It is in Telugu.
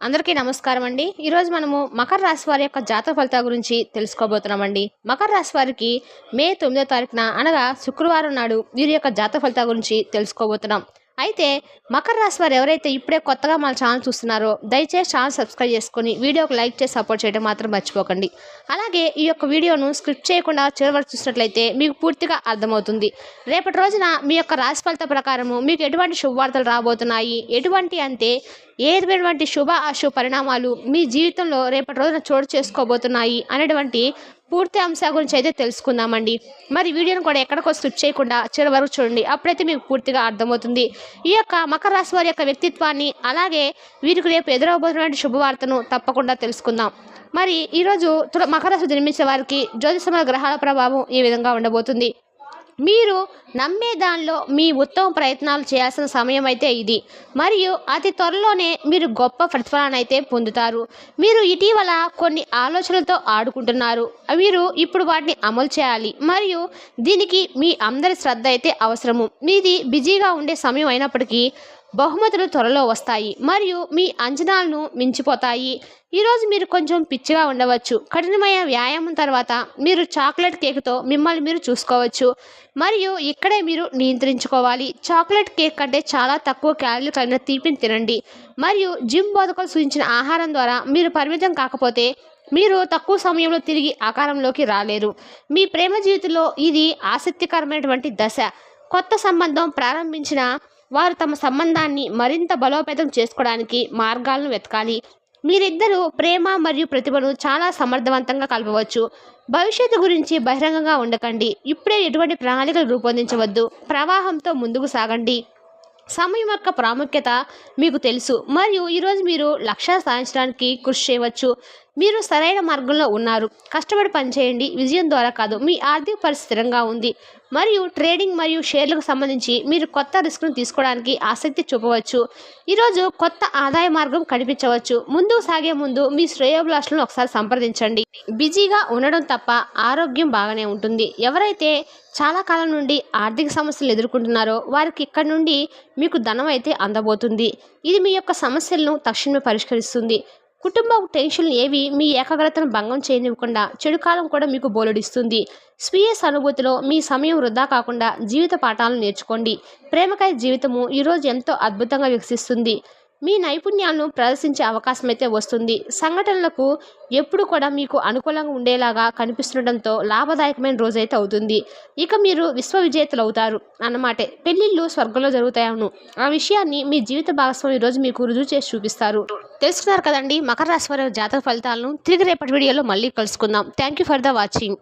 అందరికీ నమస్కారం అండి. ఈరోజు మనము మకర రాశి వారి యొక్క జాతక ఫలితాల గురించి తెలుసుకోబోతున్నామండి. మకర రాశి వారికి మే తొమ్మిదో తారీఖున అనగా శుక్రవారం నాడు వీరి యొక్క జాతక ఫలితాల గురించి తెలుసుకోబోతున్నాం. అయితే మకర రాశి వారు ఎవరైతే ఇప్పుడే కొత్తగా మన ఛానల్ చూస్తున్నారో దయచేసి ఛానల్ సబ్స్క్రైబ్ చేసుకొని వీడియోకి లైక్ చేసి సపోర్ట్ చేయడం మాత్రం మర్చిపోకండి. అలాగే ఈ యొక్క వీడియోను స్క్రిప్ట్ చేయకుండా చివరి వరకు చూసినట్లయితే మీకు పూర్తిగా అర్థమవుతుంది. రేపటి రోజున మీ యొక్క రాశి ఫలిత ప్రకారము మీకు ఎటువంటి శుభవార్తలు రాబోతున్నాయి? ఎటువంటి అంటే ఏటువంటి శుభ అశుభ పరిణామాలు మీ జీవితంలో రేపటి రోజున చోటు చేసుకోబోతున్నాయి? అనేటువంటి పూర్తి అంశాల గురించి అయితే తెలుసుకుందామండి. మరి వీడియోను కూడా ఎక్కడికో స్కిప్ చేయకుండా చివరి వరకు చూడండి. అప్పుడైతే మీకు పూర్తిగా అర్థమవుతుంది. ఈ యొక్క మకర రాశి వారి యొక్క వ్యక్తిత్వాన్ని అలాగే వీరికి రేపు ఎదురవబోతున్నటువంటి శుభవార్తను తప్పకుండా తెలుసుకుందాం. మరి ఈరోజు మకర రాశి జన్మించే వారికి జ్యోతిషముల గ్రహాల ప్రభావం ఈ విధంగా ఉండబోతుంది. మీరు నమ్మే దానిలో మీ ఉత్తమ ప్రయత్నాలు చేయాల్సిన సమయం అయితే ఇది. మరియు అతి త్వరలోనే మీరు గొప్ప ప్రతిఫలాన్ని అయితే పొందుతారు. మీరు ఇటీవల కొన్ని ఆలోచనలతో ఆడుకుంటున్నారు. మీరు ఇప్పుడు వాటిని అమలు చేయాలి. మరియు దీనికి మీ అందరి శ్రద్ధ అయితే అవసరము. మీది బిజీగా ఉండే సమయం అయినప్పటికీ బహుమతులు త్వరలో వస్తాయి మరియు మీ అంచనాలను మించిపోతాయి. ఈరోజు మీరు కొంచెం పిచ్చిగా ఉండవచ్చు. కఠినమైన వ్యాయామం తర్వాత మీరు చాక్లెట్ కేక్తో మిమ్మల్ని మీరు చూసుకోవచ్చు. మరియు ఇక్కడే మీరు నియంత్రించుకోవాలి. చాక్లెట్ కేక్ కంటే చాలా తక్కువ క్యాలరీలు కలిగిన తీపిని తినండి. మరియు జిమ్ బోధకులు సూచించిన ఆహారం ద్వారా మీరు పరిమితం కాకపోతే మీరు తక్కువ సమయంలో తిరిగి ఆకారంలోకి రాలేరు. మీ ప్రేమ జీవితంలో ఇది ఆసక్తికరమైనటువంటి దశ. కొత్త సంబంధం ప్రారంభించిన వారు తమ సంబంధాన్ని మరింత బలోపేతం చేసుకోవడానికి మార్గాలను వెతకాలి. మీరిద్దరూ ప్రేమ మరియు ప్రతిభను చాలా సమర్థవంతంగా కలపవచ్చు. భవిష్యత్తు గురించి బహిరంగంగా ఉండకండి. ఇప్పుడే ఎటువంటి ప్రణాళికలు రూపొందించవద్దు. ప్రవాహంతో ముందుకు సాగండి. సమయం యొక్క ప్రాముఖ్యత మీకు తెలుసు. మరియు ఈరోజు మీరు లక్ష్యాలు సాధించడానికి కృషి చేయవచ్చు. మీరు సరైన మార్గంలో ఉన్నారు. కష్టపడి పనిచేయండి. విజయం ద్వారా కాదు. మీ ఆర్థిక పరిస్థితి స్థిరంగా ఉంది. మరియు ట్రేడింగ్ మరియు షేర్లకు సంబంధించి మీరు కొత్త రిస్క్ను తీసుకోవడానికి ఆసక్తి చూపవచ్చు. ఈరోజు కొత్త ఆదాయ మార్గం కనిపించవచ్చు. ముందుకు సాగే ముందు మీ శ్రేయోభిలాషులను ఒకసారి సంప్రదించండి. బిజీగా ఉండడం తప్ప ఆరోగ్యం బాగానే ఉంటుంది. ఎవరైతే చాలా కాలం నుండి ఆర్థిక సమస్యలు ఎదుర్కొంటున్నారో వారికి ఇక్కడ నుండి మీకు ధనం అయితే అందబోతుంది. ఇది మీ యొక్క సమస్యలను తక్షణమే పరిష్కరిస్తుంది. కుటుంబ టెన్షన్లు ఏవి? మీ ఏకాగ్రతను భంగం చేయనివ్వకుండా చెడు కాలం కూడా మీకు బోలెడిస్తుంది. స్వీయ సానుభూతిలో మీ సమయం వృధా కాకుండా జీవిత పాఠాలను నేర్చుకోండి. ప్రేమకాయ జీవితము ఈరోజు ఎంతో అద్భుతంగా వికసిస్తుంది. మీ నైపుణ్యాలను ప్రదర్శించే అవకాశం అయితే వస్తుంది. సంఘటనలకు ఎప్పుడు కూడా మీకు అనుకూలంగా ఉండేలాగా కనిపిస్తుండటంతో లాభదాయకమైన రోజు అయితే అవుతుంది. ఇక మీరు విశ్వ విజేతలు అవుతారు అన్నమాటే. పెళ్ళిళ్ళు స్వర్గంలో జరుగుతాయను. ఆ విషయాన్ని మీ జీవిత భాగస్వామి ఈరోజు మీకు రుజువు చేసి చూపిస్తారు. తెలుసుకున్నారు కదండి మకర రాశి వారి జాతక ఫలితాలను. తిరిగి రేపటి వీడియోలో మళ్ళీ కలుసుకుందాం. Thank you for the watching